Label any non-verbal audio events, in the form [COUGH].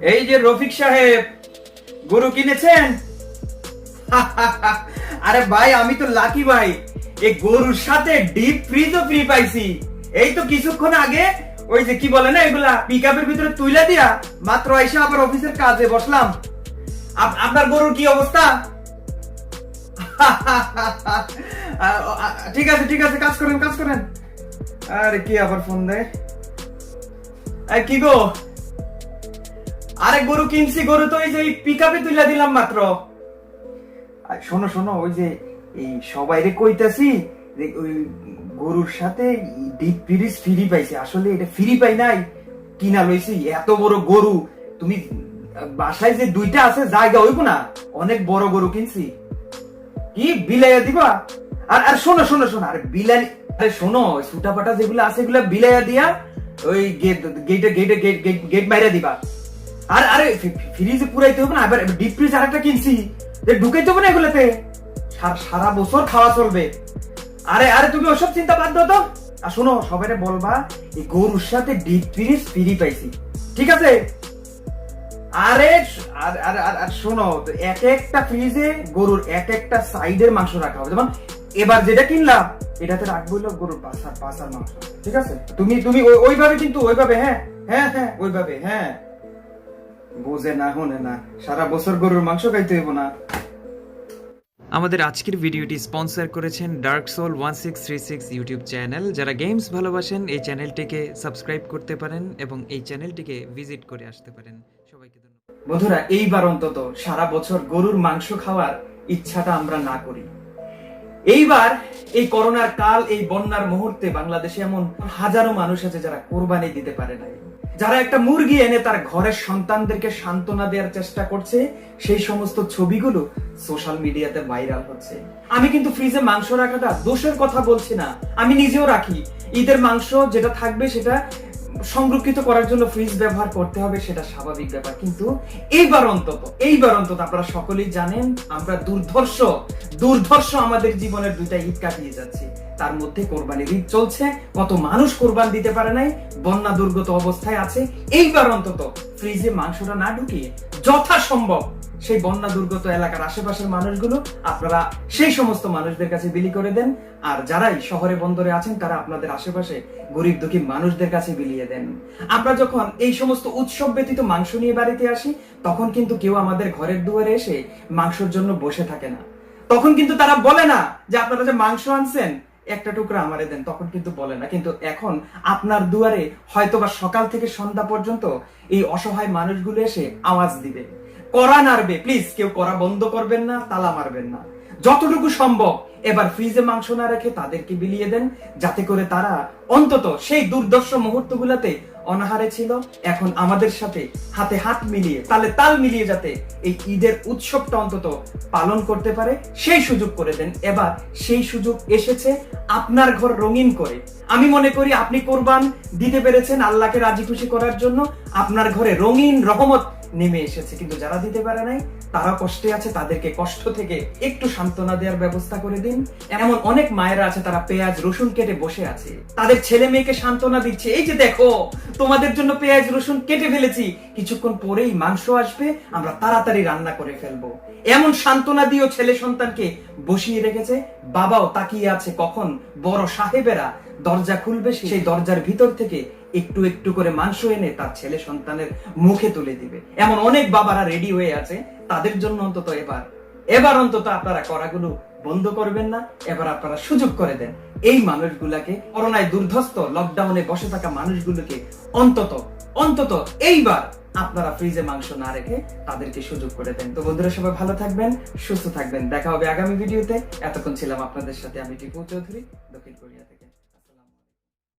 এই যে রফিক সাহেব, গরু কিনেছেন? [LAUGHS] আরে ভাই, আমি তো লাকি ভাই। এই গরুর সাথে ডিপ ফ্রিজও ফ্রি পাইছি। এই তো কিছুক্ষণ আগে ওই যে কি বলে না এগুলা পিকআপের ভিতরে তুইলা দিয়া মাত্র এসে আবার অফিসের কাজে বসলাম। আপনার গরুর কি অবস্থা? [LAUGHS] ঠিক আছে ঠিক আছে, কাজ করেন কাজ করেন। আরে কি আবার ফোন দেয়? কি গো? আরে গরু কিনছি গরু তো এই যে পিকআপে তুইলা দিলাম মাত্র শোনো শোনো ওই যে এই সবাই রে কইতাছি যে ওই গরুর সাথে ডিপ ফ্রিজ ফ্রি পাইছি আসলে এটা ফ্রি পাই নাই কিনা লইছি এত বড় গরু তুমি বাসায় যে দুইটা আছে জায়গা হইব না অনেক বড় গরু কিনছি কি বিলাইয়া দিবা আর আর শোনো শোনো শোনো আর বিলাই আরে শোনো সুটা পাটা যেগুলো আছে এগুলো বিলাইয়া দিয়া ওই গেটে গেটে গেট গেট গেট মাইরা দিবা আর, আরে ফ্রিজে পুরাইতে হবে না, এবার ডিপ ফ্রিজ কিনছি। ঢুকাইতে হবে না এগুলোতে? সারা বছর খাওয়া চলবে। আরে আরে, তুমি ওসব চিন্তা বাদ দাও তো। আর শোনো সবাই বলবা, এই গরুর সাথে ডিপ ফ্রিজ ফ্রি পাইছি। ঠিক আছে? আরে, আর আর শোনো এক একটা ফ্রিজে গরুর এক একটা সাইডের মাংস রাখা হবে। যেমন, এবার যেটা কিনলাম, এটাতে রাখব গরুর পাশার পাশার মাংস। ঠিক আছে? তুমি তুমি ওই- ওইভাবে কিন্তু, ওইভাবে হ্যাঁ হ্যাঁ হ্যাঁ ওইভাবে হ্যাঁ। বোঝে না হনে না। সারা বছর গরুর মাংস খাইতে হইব না। আমাদের আজকের ভিডিওটি স্পন্সর করেছেন dark soul one six three six YouTube channel. যারা গেমস ভালোবাসেন এই চ্যানেলটিকে সাবস্ক্রাইব করতে পারেন এবং এই চ্যানেলটিকে ভিজিট করে আসতে পারেন। সবাইকে ধন্যবাদ। বন্ধুরা এইবার অন্তত সারা বছর গরুর মাংস খাওয়ার ইচ্ছাটা আমরা না করি। এইবার এই করোনার কাল, এই বন্যার মুহূর্তে বাংলাদেশে এমন হাজারো মানুষ আছে যারা কোরবানি দিতে পারে নাই। যারা একটা মুরগি এনে তার ঘরের সন্তানদেরকে সান্ত্বনা দেওয়ার চেষ্টা করছে, সেই সমস্ত ছবিগুলো সোশ্যাল মিডিয়াতে ভাইরাল হচ্ছে। আমি কিন্তু ফ্রিজে মাংস রাখাটা দোষের কথা বলছি না, আমি নিজেও রাখি। ঈদের মাংস যেটা থাকবে সেটা সংরক্ষিত করার জন্য ফ্রিজ ব্যবহার করতে হবে, সেটা স্বাভাবিক ব্যাপার। কিন্তু এইবার অন্তত এইবার অন্তত আপনারা সকলেই জানেন, আমরা দুর্ধর্ষ দুর্ধর্ষ আমাদের জীবনের দুইটা ঈদ কাটিয়ে যাচ্ছি। তার মধ্যে কোরবানির ঈদ চলছে, কত মানুষ কোরবান দিতে পারে নাই, বন্যা দুর্গত অবস্থায় আছে। এইবার অন্তত ফ্রিজে মাংসটা না ঢুকিয়ে যথাসম্ভব সেই বন্যা দুর্গত এলাকার আশেপাশের মানুষগুলো, আপনারা সেই সমস্ত মানুষদের কাছে বিলি করে দেন। আর যারাই শহরে বন্দরে আছেন, তারা আপনাদের আশেপাশে গরিব দুঃখী মানুষদের কাছে বিলিয়ে দেন। আমরা যখন এই সমস্ত উৎসব ব্যতীত মাংস নিয়ে বাড়িতে আসি, তখন কিন্তু কেউ আমাদের ঘরের দুয়ারে এসে মাংসের জন্য বসে থাকে না। তখন কিন্তু তারা বলে না যে, আপনারা যে মাংস আনছেন, একটা টুকরা আমারে দেন। তখন কিন্তু বলে না। কিন্তু এখন আপনার দুয়ারে হয়তোবা সকাল থেকে সন্ধ্যা পর্যন্ত এই অসহায় মানুষগুলো এসে আওয়াজ দিবে। করা নাড়বে। প্লিজ কেউ করা বন্ধ করবেন না, তালা মারবেন না। যতটুকু সম্ভব, এবার ফ্রিজে মাংস না রেখে তাদেরকে বিলিয়ে দেন, যাতে করে তারা অন্তত সেই দুর্দর্শ মুহূর্তগুলোতে অনাহারে ছিল। এখন আমাদের সাথে হাতে হাত মিলিয়ে, তালে তাল মিলিয়ে যাতে এই ঈদের উৎসবটা অন্তত পালন করতে পারে, সেই সুযোগ করে দেন। এবার সেই সুযোগ এসেছে আপনার ঘর রঙিন করে। আমি মনে করি আপনি কোরবান দিতে পেরেছেন আল্লাহকে রাজি খুশি করার জন্য। আপনার ঘরে রঙিন রহমত নেমে এসেছে, কিন্তু যারা দিতে পারে নাই, তারা কষ্টে আছে, তাদেরকে কষ্ট থেকে একটু সান্ত্বনা দেওয়ার ব্যবস্থা করে দিন। এমন অনেক মায়েরা আছে, তারা পেঁয়াজ, রসুন কেটে বসে আছে। তাদের ছেলে মেয়েকে সান্ত্বনা দিচ্ছে, এই যে দেখো, তোমাদের জন্য পেঁয়াজ, রসুন কেটে ফেলেছি। কিছুক্ষণ পরেই মাংস আসবে, আমরা তাড়াতাড়ি রান্না করে ফেলব। এমন সান্ত্বনা দিয়েও ছেলে সন্তানকে বসিয়ে রেখেছে। বাবাও তাকিয়ে আছে, কখন বড় সাহেবেরা দরজা খুলবে সেই দরজার ভিতর থেকে একটু একটু করে মাংস এনে তার ছেলে সন্তানের মুখে তুলে দিবে। এমন অনেক বাবারা রেডি হয়ে আছে তাদের জন্য অন্তত এবার এবার অন্তত আপনারা করাগুলো বন্ধ করবেন না এবার আপনারা সুযোগ করে দেন। এই মানুষগুলাকে করোনায় দুর্ধস্ত লকডাউনে বসে থাকা মানুষগুলোকে অন্তত অন্তত এইবার আপনারা ফ্রিজে মাংস না রেখে তাদেরকে সুযোগ করে দেন। তো বন্ধুরা সবাই ভালো থাকবেন সুস্থ থাকবেন। দেখা হবে আগামী ভিডিওতে। এতক্ষণ ছিলাম আপনাদের সাথে আমি টিপু চৌধুরী দক্ষিণ কোরিয়া থেকে